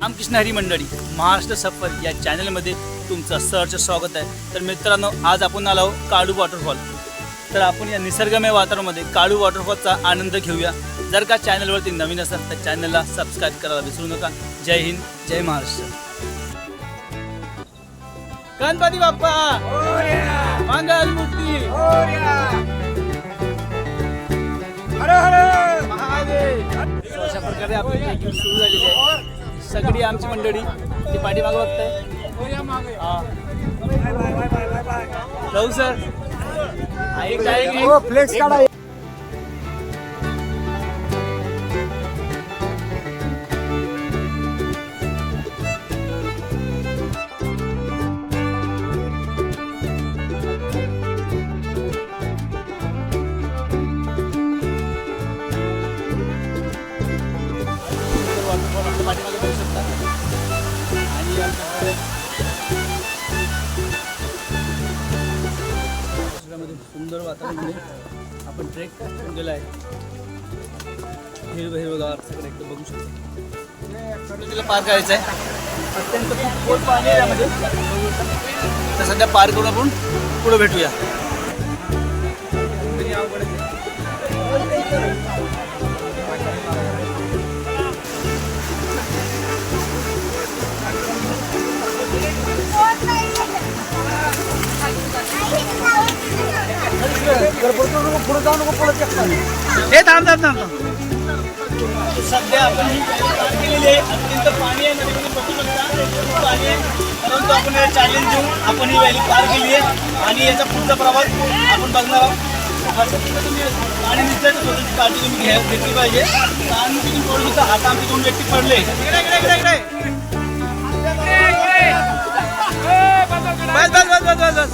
रामकृष्ण हरी मंडळी महाराष्ट्र सफर या चॅनलमध्ये तुमचं सहर्ष स्वागत आहे. तर मित्रांनो आज आपण आलो काळू वॉटरफॉल. तर आपण या निसर्गमय वातावरणामध्ये काळू वॉटरफॉलचा आनंद घेऊया. जर का चॅनलवरती नवीन असाल तर चॅनलला सबस्क्राईब करायला विसरू नका. जय हिंद जय महाराष्ट्र. गणपती बाप्पा! मंगल मूर्ती! अशा प्रकारे आपली ट्रेकिंग सुरू झालेली आहे. सगळी आमची मंडळी ती पाठीमागं बघताय. हा. जाऊ सर? फ्लेक्स काढा सुंदर वातावरण. आपण ट्रेक केलेला आहे हिरवं हिरवं गाव सगळं एकदम बघू शकतो. तिला पार करायचं आहे. अत्यंत खूप पाणी आहे यामध्ये. तर सध्या पार करून आपण पुढे भेटूया. हे थांब थांब थांब. सध्या आपण ही पार केलेली आहे अत्यंत पाणी आहे नदीमध्ये बघू शकता. खूप पाणी आहे. परंतु आपण हे चॅलेंज देऊन आपण ही व्हॅली पार केली आहे. आणि याचा पुढचा प्रवास आपण बघणार आहोत. थोडीशी काळजी तुम्ही घ्या घेतली पाहिजे. आणि तुम्ही पडू शकता आता आमचे दोन व्यक्ती पडले. बस बस बस बस बस बस.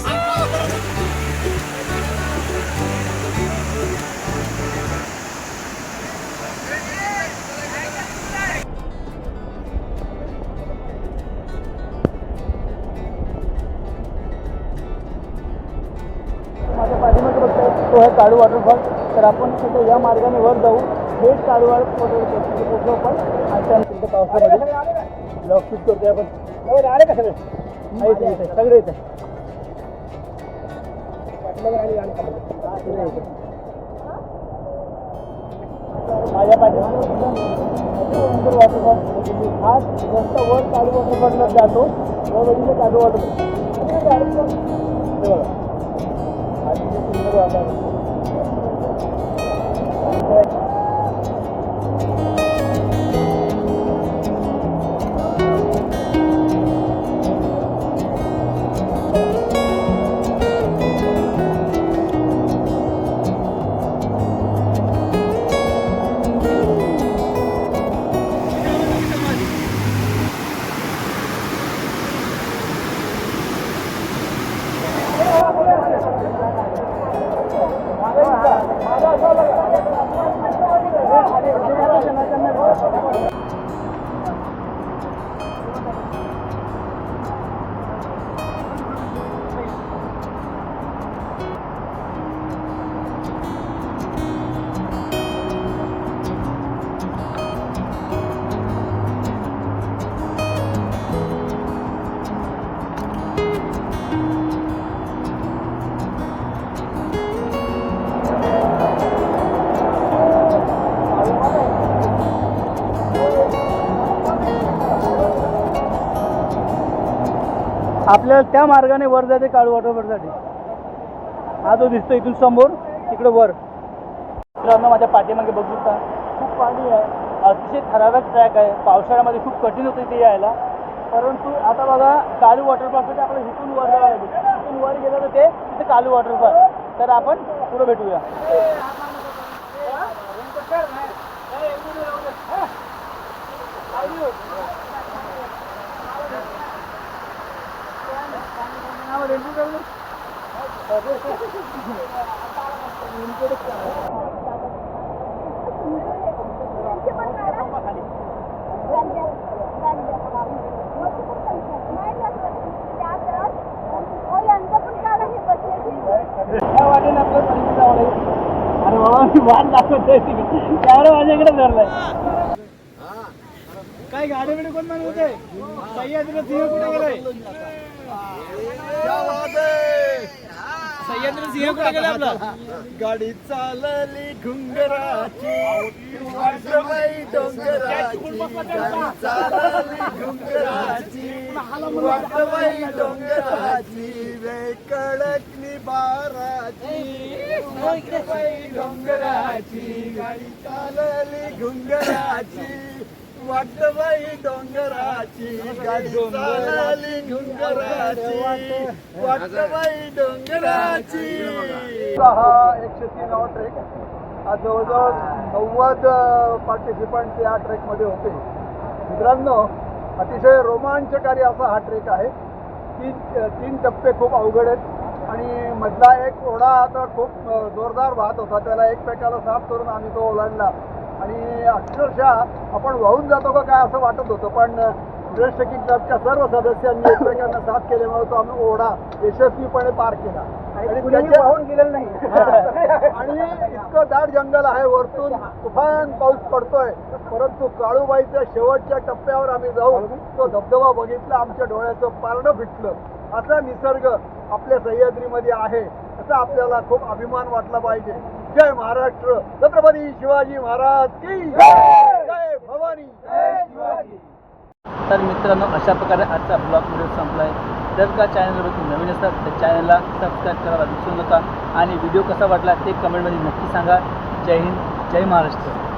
काळू वॉटरफॉल तर आपण सुद्धा या मार्गाने वर जाऊ. हे काळू वॉटरफॉल पोचलो पण आणि त्यानंतर पावसामध्ये ब्लॉग शूट करतोय आपण. आले का सगळे इथे, इथे, सगळे इथे. माझ्या पाठीमागे वॉटरफॉल हा रस्ता वर काळू वॉटरफॉलला जातो. वर बघितलं काळू वॉटरफॉल बघा. अतिशय सुंदर वातावरण. Thank you. आपल्याला त्या मार्गाने वर जाते काळू वॉटरफॉलसाठी हा जो दिसतो इथून समोर तिकडे वर. मित्रांनो माझ्या पाठीमागे बघू शकता खूप पाणी आहे. अतिशय ठराविक ट्रॅक आहे. पावसाळ्यामध्ये खूप कठीण होतं ते यायला. परंतु आता बघा काळू वॉटरफॉलसाठी आपल्याला इथून वर जावं लागेल. इथून वर गेलं तर ते तिथे काळू वॉटरफॉल तर आपण पुढे भेटूया. काय गाडी बिडी कोण म्हणत होते सह्याद्री सिंह कुठे गेलाय सह्याद्री सिंह कुठे गेला आपला? गाडी चालली घुंगराची. वाटबाई डोंगराची. गाडी चालली घुंगराची. वाटबाई डोंगराची. वे कडकली बाराची. वाटबाई डोंगराची. गाडी चालली घुंगराची. वाटबाई डोंगराची गाडी चालली वाटबाई डोंगराची. हा एकशे तीन हा ट्रेक हा जवळजवळ नव्वद पार्टिसिपंट या ट्रेकमध्ये होते. मित्रांनो अतिशय रोमांचकारी असा हा ट्रेक आहे. तीन तीन टप्पे खूप अवघड आहेत. आणि मधला एक ओढा आता खूप जोरदार वाहत होता. त्याला एकमेकाला साफ करून आम्ही तो ओलांडला. आणि अक्षरशः आपण वाहून जातो का काय असं वाटत होतं पण ब्रेस्ट ट्रेकिंग क्लबच्या सर्व सदस्यांनी एकमेकांना साथ केल्यामुळे तो आम्ही ओढा यशस्वीपणे पार केला. आणि त्याच्या- वाहून गेलेलं नाही. आणि इतकं दाट जंगल आहे वरतून तुफान पाऊस पडतोय परंतु काळूबाईच्या शेवटच्या टप्प्यावर आम्ही जाऊन तो धबधबा बघितला आमच्या डोळ्याचं पारणं फिटलं. असा निसर्ग आपल्या सह्याद्रीमध्ये आहे याचा आपल्याला खूप अभिमान वाटला पाहिजे. जय महाराष्ट्र. छत्रपती शिवाजी महाराज की जय. जय भवानी. जय शिवाजी. तर मित्रांनो अशा प्रकारे आजचा ब्लॉग व्हिडिओ संपला आहे जर का चॅनलवर तुम्ही नवीन असतात तर चॅनलला सबस्क्राईब करायला विसरू नका. आणि व्हिडिओ कसा वाटला ते कमेंटमध्ये नक्की सांगा. जय हिंद जय महाराष्ट्र.